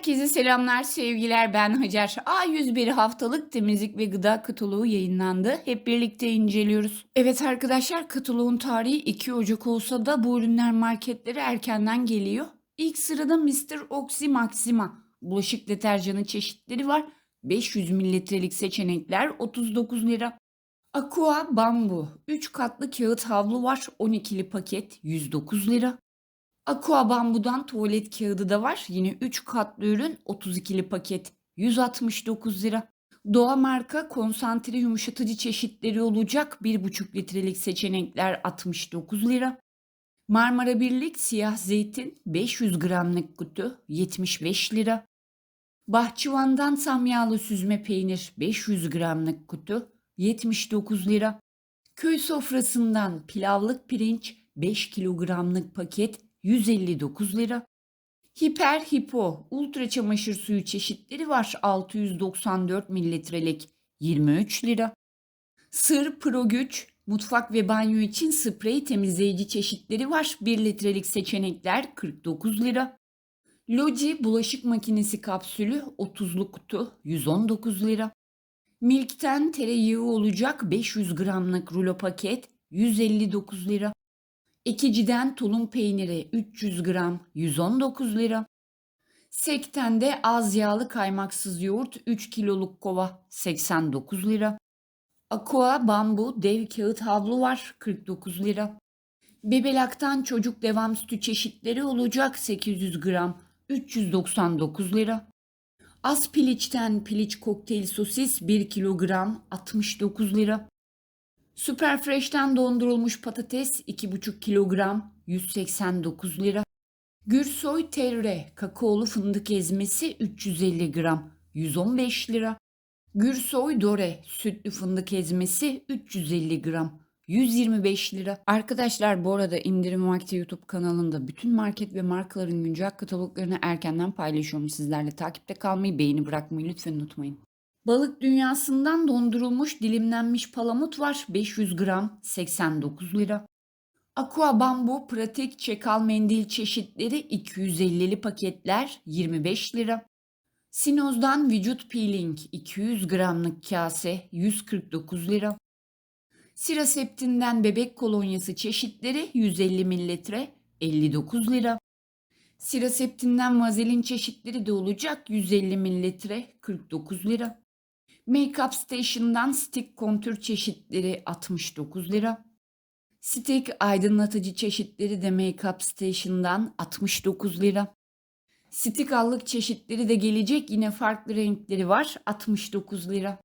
Herkese selamlar, sevgiler. Ben Hacer. A101 haftalık temizlik ve gıda kataloğu yayınlandı. Hep birlikte inceliyoruz. Evet arkadaşlar, kataloğun tarihi 2 Ocak olsa da bu ürünler marketlere erkenden geliyor. İlk sırada Mr. Oxy Maxima. Bulaşık deterjanı çeşitleri var. 500 mililitrelik seçenekler 39 lira. Aqua Bambu. 3 katlı kağıt havlu var. 12'li paket 109 lira. Aqua Bambu'dan tuvalet kağıdı da var. Yine 3 katlı ürün 32'li paket 169 lira. Doğa marka konsantre yumuşatıcı çeşitleri olacak 1,5 litrelik seçenekler 69 lira. Marmara Birlik siyah zeytin 500 gramlık kutu 75 lira. Bahçıvan'dan samyağlı süzme peynir 500 gramlık kutu 79 lira. Köy sofrasından pilavlık pirinç 5 kilogramlık paket 159 lira. Hiper Hipo ultra çamaşır suyu çeşitleri var 694 mililitrelik 23 lira. Sır Pro Güç mutfak ve banyo için sprey temizleyici çeşitleri var 1 litrelik seçenekler 49 lira. Logi bulaşık makinesi kapsülü 30'lu kutu 119 lira. Milk'ten tereyağı olacak 500 gramlık rulo paket 159 lira. Ekici'den tulum peyniri 300 gram 119 lira. Sekten de az yağlı kaymaksız yoğurt 3 kiloluk kova 89 lira. Aqua bambu dev kağıt havlu var 49 lira. Bebelaktan çocuk devam sütü çeşitleri olacak 800 gram 399 lira. Az piliçten piliç kokteyl sosis 1 kilogram 69 lira. Süper Fresh'ten dondurulmuş patates 2,5 kilogram 189 lira. Gürsoy Terre kakaolu fındık ezmesi 350 gram 115 lira. Gürsoy Dore sütlü fındık ezmesi 350 gram 125 lira. Arkadaşlar bu arada indirim vakti YouTube kanalında bütün market ve markaların güncel kataloglarını erkenden paylaşıyorum sizlerle. Takipte kalmayı, beğeni bırakmayı lütfen unutmayın. Balık dünyasından dondurulmuş dilimlenmiş palamut var 500 gram 89 lira. Aqua Bambu pratik çekal mendil çeşitleri 250'li paketler 25 lira. Sinoz'dan vücut peeling 200 gramlık kase 149 lira. Siraseptin'den bebek kolonyası çeşitleri 150 mililitre 59 lira. Siraseptin'den vazelin çeşitleri de olacak 150 mililitre 49 lira. Makeup Station'dan stick kontür çeşitleri 69 lira. Stick aydınlatıcı çeşitleri de Makeup Station'dan 69 lira. Stick allık çeşitleri de gelecek yine farklı renkleri var 69 lira.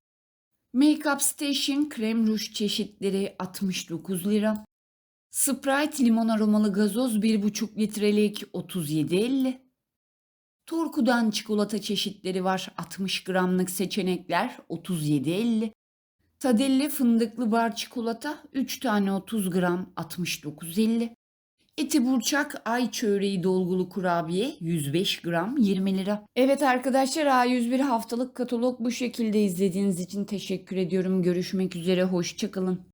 Makeup Station krem ruj çeşitleri 69 lira. Sprite limon aromalı gazoz 1,5 litrelik 37.50. Torku'dan çikolata çeşitleri var 60 gramlık seçenekler 37.50. Tadelli fındıklı bar çikolata 3 tane 30 gram 69.50. Eti burçak ay çöreği dolgulu kurabiye 105 gram 20 lira. Evet arkadaşlar A101 haftalık katalog bu şekilde izlediğiniz için teşekkür ediyorum. Görüşmek üzere hoşçakalın.